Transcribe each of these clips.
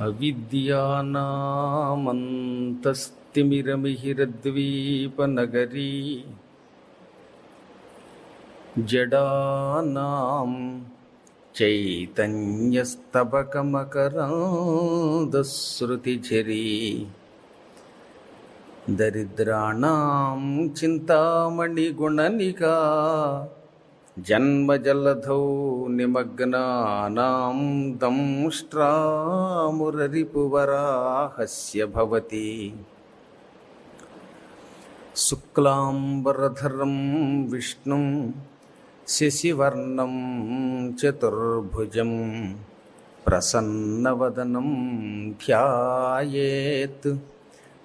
అవిద్యానామంతస్తిమిరమిహిరద్వీపనగరీ జడానాం చైతన్యస్తబకమకరాందశ్రుతిఝరీ దరిద్రాణం చింతామణిగుణనికా జన్మజలధౌ నిమగ్నానాం దంష్ట్రామురరిపువరాహస్య భవతి. శుక్లాంబరధరం విష్ణుం శశివర్ణం చతుర్భుజం ప్రసన్నవదనం ధ్యాయేత్.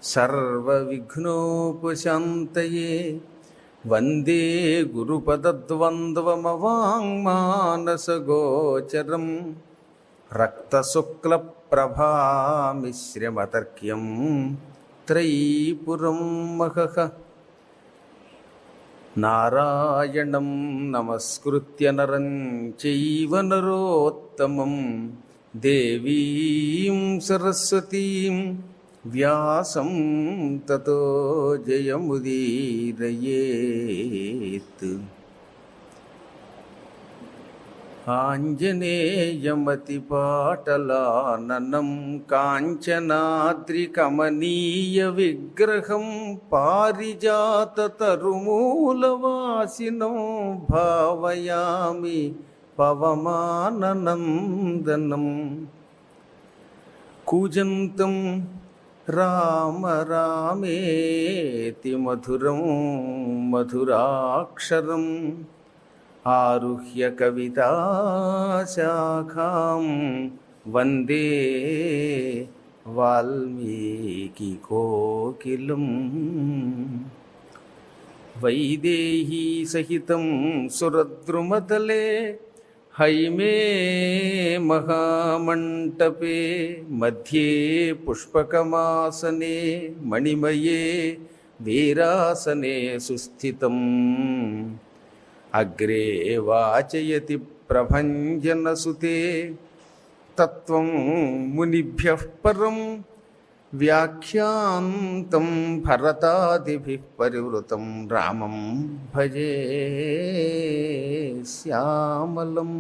సర్వవిఘ్నోపశాంతయే వందే గురుపదద్వంద్వమవాంగ్మానసగోచరం. రక్తశుక్లప్రభామిశ్రమతర్క్యం త్రైపురం మహః. నారాయణం నమస్కృత్య నరం చైవ నరోత్తమం. దేవీం సరస్వతీం వ్యాసం తతో జయముదీరయేత్. ఆంజనేయమతిపాటలాననం కాంచనాద్రికమనీయ విగ్రహం పారిజాతతరుమూలవాసినం భావయామి పవమాననందనం. కూజంతం రామ రామేతి మధురం మధురాక్షరం ఆరుహ్య కవితాశాఖాం వందే వాల్మీకి కోకిలం. వైదేహీ సహితం సురద్రుమతలే హైమే మహామంటపే మధ్యే పుష్పకమాసనే మణిమయే వీరాసనే సుస్థితం. అగ్రే వాచయతి ప్రభంజనసుతే తత్వం మునిభ్యః పరం వ్యాఖ్యాంతం భరతాదిభిः పరివృతం రామం భజే శ్యామలం.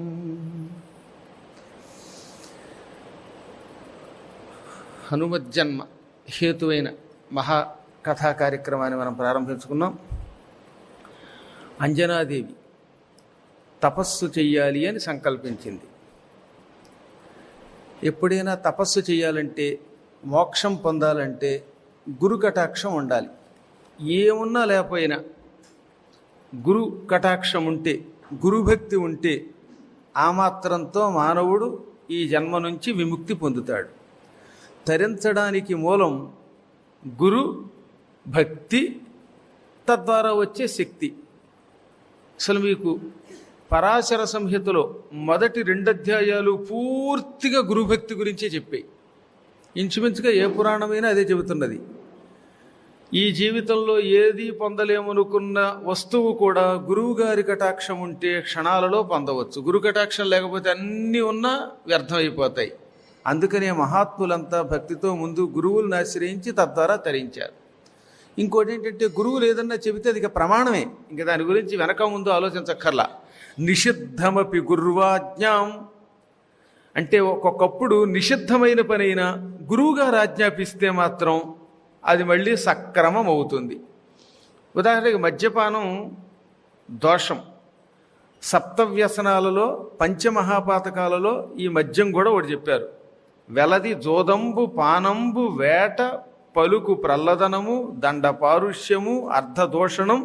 హనుమజ్జన్మ హేతువైన మహా కథా కార్యక్రమాన్ని మనం ప్రారంభించుకున్నాం. అంజనాదేవి తపస్సు చెయ్యాలి అని సంకల్పించింది. ఎప్పుడైనా తపస్సు చేయాలంటే మోక్షం పొందాలంటే గురు కటాక్షం ఉండాలి. ఏమున్నా లేకపోయినా గురు కటాక్షం ఉంటే గురుభక్తి ఉంటే ఆ మాత్రంతో మానవుడు ఈ జన్మ నుంచి విముక్తి పొందుతాడు. తరించడానికి మూలం గురు భక్తి తద్వారా వచ్చే శక్తి. అసలు మీకు పరాశర సంహితలో మొదటి రెండు అధ్యాయాలు పూర్తిగా గురుభక్తి గురించే చెప్పాయి. ఇంచుమించుగా ఏ పురాణమైనా అదే చెబుతున్నది. ఈ జీవితంలో ఏది పొందలేమనుకున్న వస్తువు కూడా గురువు గారి కటాక్షం ఉంటే క్షణాలలో పొందవచ్చు. గురు కటాక్షం లేకపోతే అన్నీ ఉన్నా వ్యర్థమైపోతాయి. అందుకనే మహాత్ములంతా భక్తితో ముందు గురువులను ఆశ్రయించి తద్వారా తరించారు. ఇంకోటి ఏంటంటే గురువులు ఏదన్నా చెబితే అది ఇక ప్రమాణమే. ఇంకా దాని గురించి వెనక ముందు ఆలోచించక్కర్లా. నిషిద్ధమపి గుర్వాజ్ఞాం అంటే ఒక్కొక్కప్పుడు నిషిద్ధమైన పనైనా గురువుగారు ఆజ్ఞాపిస్తే మాత్రం అది మళ్ళీ సక్రమం అవుతుంది ఉదాహరణకి మద్యపానం దోషం. సప్తవ్యసనాలలో పంచమహాపాతకాలలో ఈ మద్యం కూడా ఒకటి చెప్పారు. వెలది జోదంబు పానంబు వేట పలుకు ప్రల్లదనము దండ పారుష్యము అర్ధదోషణం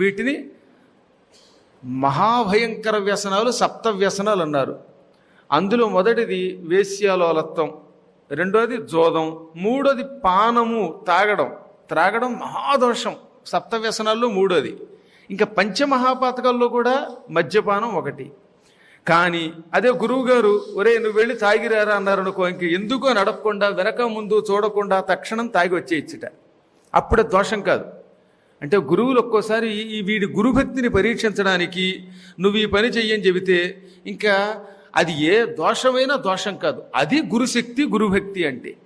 వీటిని మహాభయంకర వ్యసనాలు సప్త వ్యసనాలు అన్నారు. అందులో మొదటిది వేశ్యాలోలత్వం రెండోది జోదం మూడోది పానము తాగడం త్రాగడం మహాదోషం. సప్త వ్యసనాల్లో మూడోది. ఇంకా పంచమహాపాతకాల్లో కూడా మద్యపానం ఒకటి. కానీ అదే గురువు గారు ఒరే నువ్వు వెళ్ళి తాగిరారా? అన్నారు అనుకో ఇంక ఎందుకో నడపకుండా వెనక ముందు చూడకుండా తక్షణం తాగి వచ్చేయచ్చుట. అప్పుడే దోషం కాదు. అంటే గురువులు ఒక్కోసారి ఈ వీడి గురుభక్తిని పరీక్షించడానికి నువ్వు ఈ పని చెయ్యని చెబితే ఇంకా అది ఏ దోషమైనా దోషం కాదు. అది గురుశక్తి గురుభక్తి అంటే.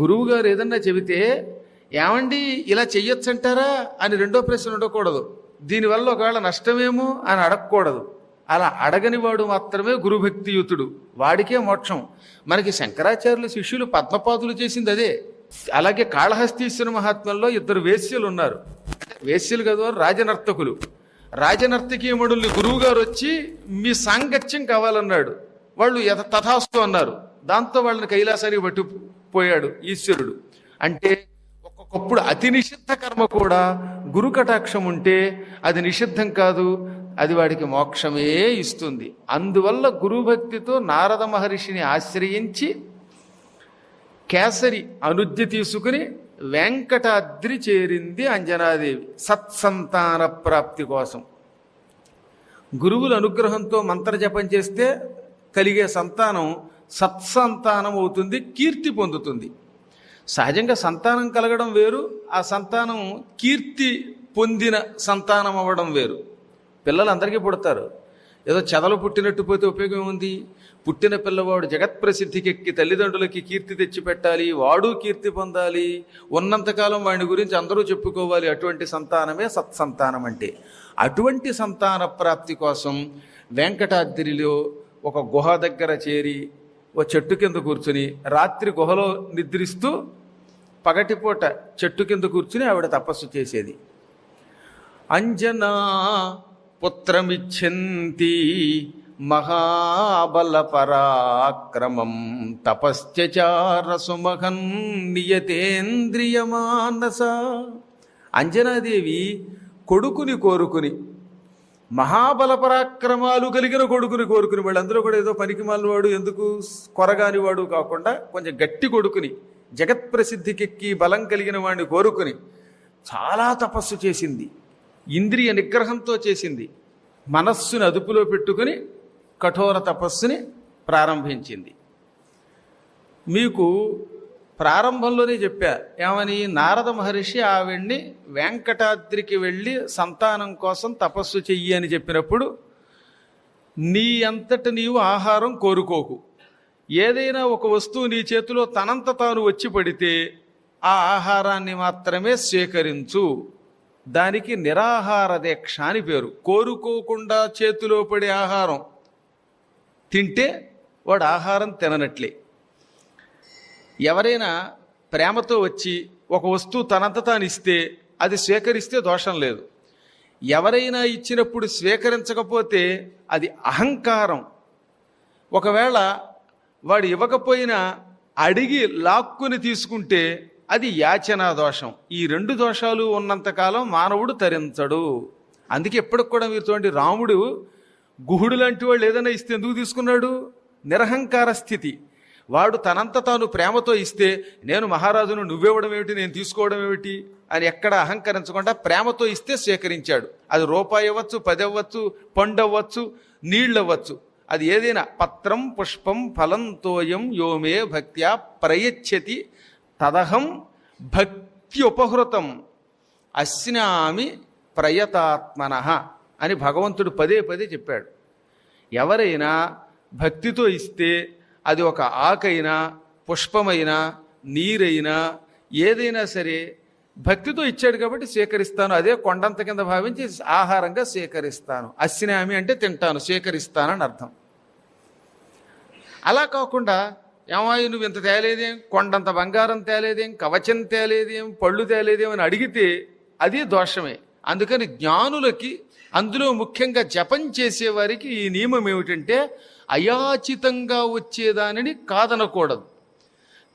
గురువు గారు ఏదన్నా చెబితే ఏమండి ఇలా చెయ్యొచ్చంటారా? అని రెండో ప్రశ్న ఉండకూడదు. దీనివల్ల ఒకవేళ నష్టమేమో అని అడగకూడదు. అలా అడగని వాడు మాత్రమే గురుభక్తియుతుడు. వాడికే మోక్షం. మనకి శంకరాచార్యుల శిష్యులు పద్మపాదులు చేసింది అదే. అలాగే కాళహస్తీశ్వర మహాత్మ్యంలో ఇద్దరు వేశ్యలు ఉన్నారు. వేశ్యలు కదా రాజనర్తకులు. రాజనర్తకీయముడుల్ని గురువు గారు వచ్చి మీ సాంగత్యం కావాలన్నాడు. వాళ్ళు యథ తథాస్తు అన్నారు. దాంతో వాళ్ళని కైలాసానికి పట్టుపోయాడు ఈశ్వరుడు. అంటే ఒక్కొక్కప్పుడు అతి నిషిద్ధ కర్మ కూడా గురు కటాక్షం ఉంటే అది నిషిద్ధం కాదు అది వాడికి మోక్షమే ఇస్తుంది. అందువల్ల గురుభక్తితో నారద మహర్షిని ఆశ్రయించి కేసరి అనుద్య తీసుకుని వెంకటాద్రి చేరింది అంజనాదేవి సత్సంతాన ప్రాప్తి కోసం. గురువుల అనుగ్రహంతో మంత్రజపం చేస్తే కలిగే సంతానం సత్సంతానం అవుతుంది కీర్తి పొందుతుంది. సహజంగా సంతానం కలగడం వేరు ఆ సంతానం కీర్తి పొందిన సంతానం అవ్వడం వేరు. పిల్లలు అందరికీ పుడతారు. ఏదో చెదలు పుట్టినట్టు పోతే ఉపయోగం ఉంది పుట్టిన పిల్లవాడు జగత్ ప్రసిద్ధికి ఎక్కి తల్లిదండ్రులకి కీర్తి తెచ్చిపెట్టాలి వాడు కీర్తి పొందాలి ఉన్నంతకాలం వాడిని గురించి అందరూ చెప్పుకోవాలి. అటువంటి సంతానమే సత్సంతానం అంటే. అటువంటి సంతాన ప్రాప్తి కోసం వెంకటాద్రిలో ఒక గుహ దగ్గర చేరి ఓ చెట్టు కింద కూర్చుని రాత్రి గుహలో నిద్రిస్తూ పగటిపూట చెట్టు కింద కూర్చుని ఆవిడ తపస్సు చేసేది. అంజనా పుత్రమిచ్చంతి మహాబల పరాక్రమం తపశ్చచార నియతేంద్రియమానస. అంజనాదేవి కొడుకుని కోరుకుని మహాబల పరాక్రమాలు కలిగిన కొడుకుని కోరుకుని వాళ్ళందరూ కూడా ఏదో పనికి వాడు ఎందుకు కొరగాని వాడు కాకుండా కొంచెం గట్టి కొడుకుని జగత్ ప్రసిద్ధికెక్కి బలం కలిగిన వాడిని కోరుకుని చాలా తపస్సు చేసింది. ఇంద్రియ నిగ్రహంతో చేసింది. మనస్సుని అదుపులో పెట్టుకుని కఠోర తపస్సుని ప్రారంభించింది. మీకు ప్రారంభంలోనే చెప్పా ఏమని? నారద మహర్షి ఆవిడ్ని వెంకటాద్రికి వెళ్ళి సంతానం కోసం తపస్సు చెయ్యి అని చెప్పినప్పుడు నీ అంతట నీవు ఆహారం కోరుకోకు. ఏదైనా ఒక వస్తువు నీ చేతిలో తనంత తాను వచ్చి పడితే ఆ ఆహారాన్ని మాత్రమే స్వీకరించు. దానికి నిరాహార దీక్ష అని పేరు. కోరుకోకుండా చేతిలో పడే ఆహారం. తింటే వాడు ఆహారం తిననట్లే. ఎవరైనా ప్రేమతో వచ్చి ఒక వస్తువు తనంత తాను ఇస్తే అది స్వీకరిస్తే దోషం లేదు. ఎవరైనా ఇచ్చినప్పుడు స్వీకరించకపోతే అది అహంకారం. ఒకవేళ వాడు ఇవ్వకపోయినా అడిగి లాక్కుని తీసుకుంటే అది యాచనా దోషం. ఈ రెండు దోషాలు ఉన్నంతకాలం మానవుడు తరించడు. అందుకే ఎప్పటికి కూడా మీరు చూడండి రాముడు గుహుడు లాంటి వాళ్ళు ఏదైనా ఇస్తే ఎందుకు తీసుకున్నాడు? నిరహంకార స్థితి. వాడు తనంత తాను ప్రేమతో ఇస్తే నేను మహారాజును నువ్వివ్వడం ఏమిటి నేను తీసుకోవడం ఏమిటి అని ఎక్కడ అహంకరించకుండా ప్రేమతో ఇస్తే స్వీకరించాడు. అది రూపాయి అవ్వచ్చు పది అవ్వచ్చు పండు అవ్వచ్చు నీళ్ళు అవ్వచ్చు. అది ఏదైనా పత్రం పుష్పం ఫలం తోయం యోమే భక్త్యా ప్రయచ్చతి తదహం భక్తి ఉపహృతం అశ్నామి ప్రయతాత్మన అని భగవంతుడు పదే పదే చెప్పాడు. ఎవరైనా భక్తితో ఇస్తే అది ఒక ఆకైనా పుష్పమైనా నీరైనా ఏదైనా సరే భక్తితో ఇచ్చాడు కాబట్టి స్వీకరిస్తాను అదే కొండంత కింద భావించి ఆహారంగా స్వీకరిస్తాను అశ్నామి అంటే తింటాను స్వీకరిస్తానని అర్థం. అలా కాకుండా ఏమాయి నువ్వు ఇంత తేలేదేం? కొండంత బంగారం తేలేదేం? కవచం తేలేదేం? పళ్ళు తేలేదేం అని అడిగితే అది దోషమే. అందుకని జ్ఞానులకి అందులో ముఖ్యంగా జపం చేసేవారికి ఈ నియమం ఏమిటంటే అయాచితంగా వచ్చేదానిని కాదనకూడదు.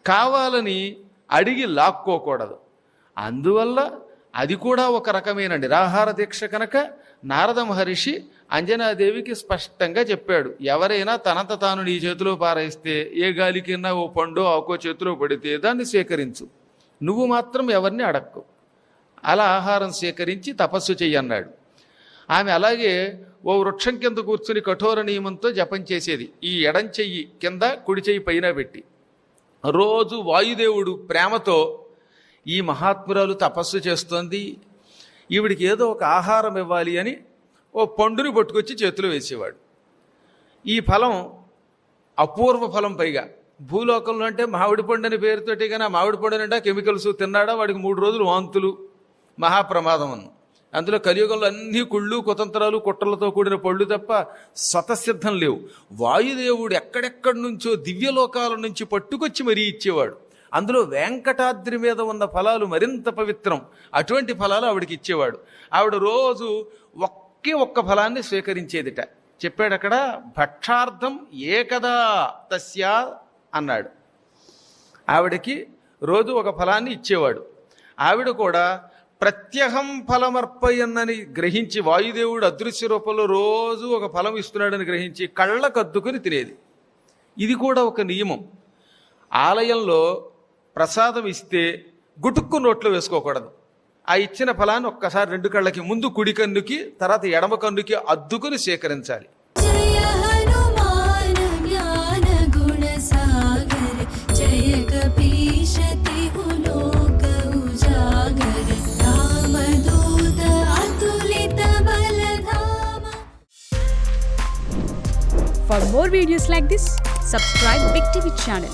కావాలని అడిగి లాక్కోకూడదు. అందువల్ల అది కూడా ఒక రకమైన నిరాహార దీక్ష కనుక నారద మహర్షి అంజనాదేవికి స్పష్టంగా చెప్పాడు ఎవరైనా తనంత తాను నీ చేతిలో పారేస్తే ఏ గాలికైనా ఓ పండు ఆకో చేతిలో పడితే దాన్ని స్వీకరించు నువ్వు మాత్రం ఎవరిని అడక్కు. అలా ఆహారం స్వీకరించి తపస్సు చెయ్యన్నాడు ఆమె అలాగే ఓ వృక్షం కింద కూర్చుని కఠోర నియమంతో జపం చేసేది. ఈ ఎడం చెయ్యి కింద కుడి చెయ్యి పైన పెట్టి. రోజు వాయుదేవుడు ప్రేమతో ఈ మహాత్మురాలు తపస్సు చేస్తోంది ఈవిడికి ఏదో ఒక ఆహారం ఇవ్వాలి అని ఓ పండుని పట్టుకొచ్చి చేతిలో వేసేవాడు. ఈ ఫలం అపూర్వ ఫలం పైగా. భూలోకంలో అంటే మామిడి పండు అని పేరుతోటి కానీ ఆ మామిడి పండు అంటే కెమికల్స్ తిన్నాడా? వాడికి మూడు రోజులు వాంతులు మహాప్రమాదం అన్ను. అందులో కలియుగంలో అన్ని కుళ్ళు కుతంత్రాలు కుట్రలతో కూడిన పళ్ళు తప్ప స్వతసిద్ధం లేవు. వాయుదేవుడు ఎక్కడెక్కడి నుంచో దివ్యలోకాల నుంచి పట్టుకొచ్చి మరీ ఇచ్చేవాడు. అందులో వెంకటాద్రి మీద ఉన్న ఫలాలు మరింత పవిత్రం. అటువంటి ఫలాలు ఆవిడకి ఇచ్చేవాడు. ఆవిడ రోజు ఒకే ఒక్క ఫలాన్ని స్వీకరించేదిట. చెప్పాడు అక్కడ భక్షార్థం ఏకదా తస్యా అన్నాడు. ఆవిడకి రోజు ఒక ఫలాన్ని ఇచ్చేవాడు. ఆవిడ కూడా ప్రత్యహం ఫలమర్పయన్నని గ్రహించి వాయుదేవుడు అదృశ్య రూపంలో రోజు ఒక ఫలం ఇస్తున్నాడని గ్రహించి కళ్ళకు అద్దుకుని తినేది. ఇది కూడా ఒక నియమం. ఆలయంలో ప్రసాదం ఇస్తే గుటుక్కు నోట్లో వేసుకోకూడదు. ఆ ఇచ్చిన ఫలాన్ని ఒక్కసారి రెండు కళ్ళకి ముందు కుడి కన్నుకి తర్వాత ఎడమ కన్నుకి అద్దుకుని సేకరించాలి. For more videos like this, subscribe Big TV channel.